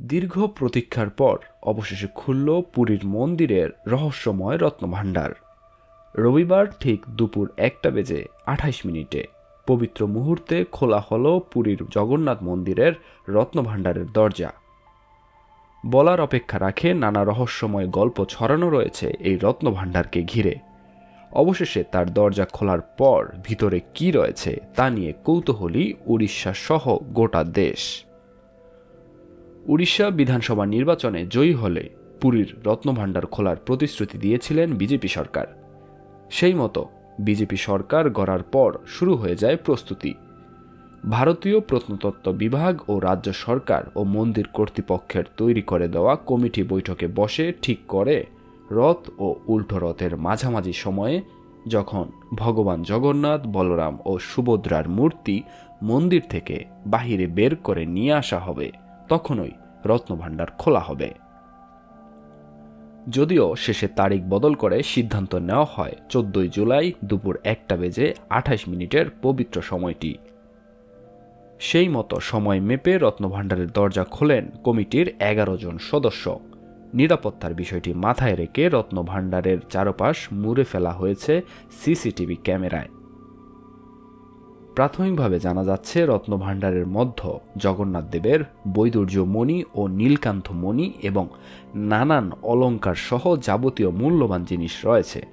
দীর্ঘ প্রতীক্ষার পর অবশেষে খুলল পুরীর মন্দিরের রহস্যময় রত্নভাণ্ডার। রবিবার ঠিক দুপুর একটা বেজে আঠাইশ মিনিটে পবিত্র মুহূর্তে খোলা হল পুরীর জগন্নাথ মন্দিরের রত্নভাণ্ডারের দরজা। বলার অপেক্ষা রাখে নানা রহস্যময় গল্প ছড়ানো রয়েছে এই রত্নভাণ্ডারকে ঘিরে। অবশেষে তার দরজা খোলার পর ভিতরে কি রয়েছে তা নিয়ে কৌতূহলী উড়িষ্যা সহ গোটা দেশ। উড়িষ্যা বিধানসভা নির্বাচনে জয়ী হলে পুরীর রত্নভাণ্ডার খোলার প্রতিশ্রুতি দিয়েছিলেন বিজেপি সরকার। সেই মতো বিজেপি সরকার গড়ার পর শুরু হয়ে যায় প্রস্তুতি। ভারতীয় প্রত্নতত্ত্ব বিভাগ ও রাজ্য সরকার ও মন্দির কর্তৃপক্ষের তৈরি করে দেওয়া কমিটি বৈঠকে বসে ঠিক করে রথ ও উল্টো রথের মাঝামাঝি সময়ে যখন ভগবান জগন্নাথ, বলরাম ও সুভদ্রার মূর্তি মন্দির থেকে বাহিরে বের করে নিয়ে আসা হবে, তখনই রত্নভাণ্ডার খোলা হবে। যদিও শেষে তারিখ বদল করে সিদ্ধান্ত নেওয়া হয় চোদ্দই জুলাই দুপুর একটা বেজে আঠাশ মিনিটের পবিত্র সময়টি। সেই মতো সময় মেপে রত্নভাণ্ডারের দরজা খোলেন কমিটির এগারো জন সদস্য। নিরাপত্তার বিষয়টি মাথায় রেখে রত্নভাণ্ডারের চারপাশ মুড়ে ফেলা হয়েছে সিসিটিভি ক্যামেরায়। প্রাথমিকভাবে জানা যাচ্ছে রত্নভাণ্ডারের মধ্য জগন্নাথ দেবের বৈদুর্য মণি ও নীলকান্ত মণি এবং নানান অলঙ্কার সহ যাবতীয় মূল্যবান জিনিস রয়েছে।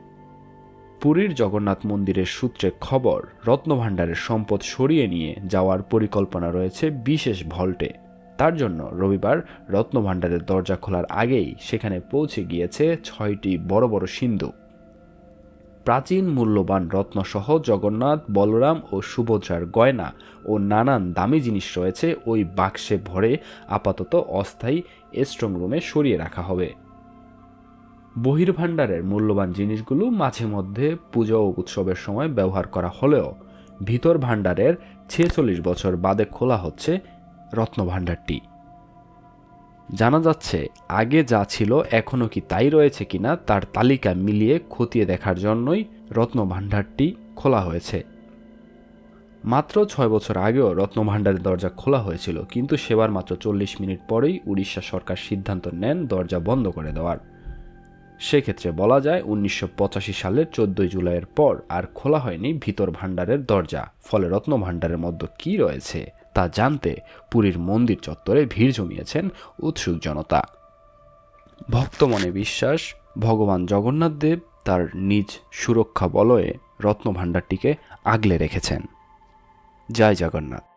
পুরীর জগন্নাথ মন্দিরের সূত্রে খবর, রত্নভাণ্ডারের সম্পদ সরিয়ে নিয়ে যাওয়ার পরিকল্পনা রয়েছে বিশেষ ভল্টে। তার জন্য রবিবার রত্নভাণ্ডারের দরজা খোলার আগেই সেখানে পৌঁছে গিয়েছে ছয়টি বড় বড় সিন্ধু। প্রাচীন মূল্যবান রত্নসহ জগন্নাথ, বলরাম ও সুভদ্রার গয়না ও নানান দামি জিনিস রয়েছে, ওই বাক্সে ভরে আপাতত অস্থায়ী স্ট্রং রুমে সরিয়ে রাখা হবে। বহির্ভাণ্ডারের মূল্যবান জিনিসগুলো মাঝে মধ্যে পুজো ও উৎসবের সময় ব্যবহার করা হলেও ভিতর ভাণ্ডারের ছেচল্লিশ বছর বাদে খোলা হচ্ছে রত্নভাণ্ডারটি। জানা যাচ্ছে, আগে যা ছিল এখনও কি তাই রয়েছে কিনা তার তালিকা মিলিয়ে খতিয়ে দেখার জন্যই রত্নভাণ্ডারটি খোলা হয়েছে। মাত্র ছয় বছর আগেও রত্নভাণ্ডারের দরজা খোলা হয়েছিল, কিন্তু সেবার মাত্র চল্লিশ মিনিট পরেই উড়িষ্যা সরকার সিদ্ধান্ত নেন দরজা বন্ধ করে দেওয়ার। সেক্ষেত্রে বলা যায় উনিশশো পঁচাশি সালের চোদ্দই জুলাইয়ের পর আর খোলা হয়নি ভিতর ভাণ্ডারের দরজা। ফলে রত্নভাণ্ডারের মধ্যে কী রয়েছে? তা জানতে পুরীর মন্দির চত্বরে ভিড় জমিয়েছেন উৎসুক জনতা। ভক্তমনে বিশ্বাস, ভগবান জগন্নাথ দেব তার নিজ সুরক্ষা বলয়ে রত্নভাণ্ডারটিকে আগলে রেখেছেন। জয় জগন্নাথ।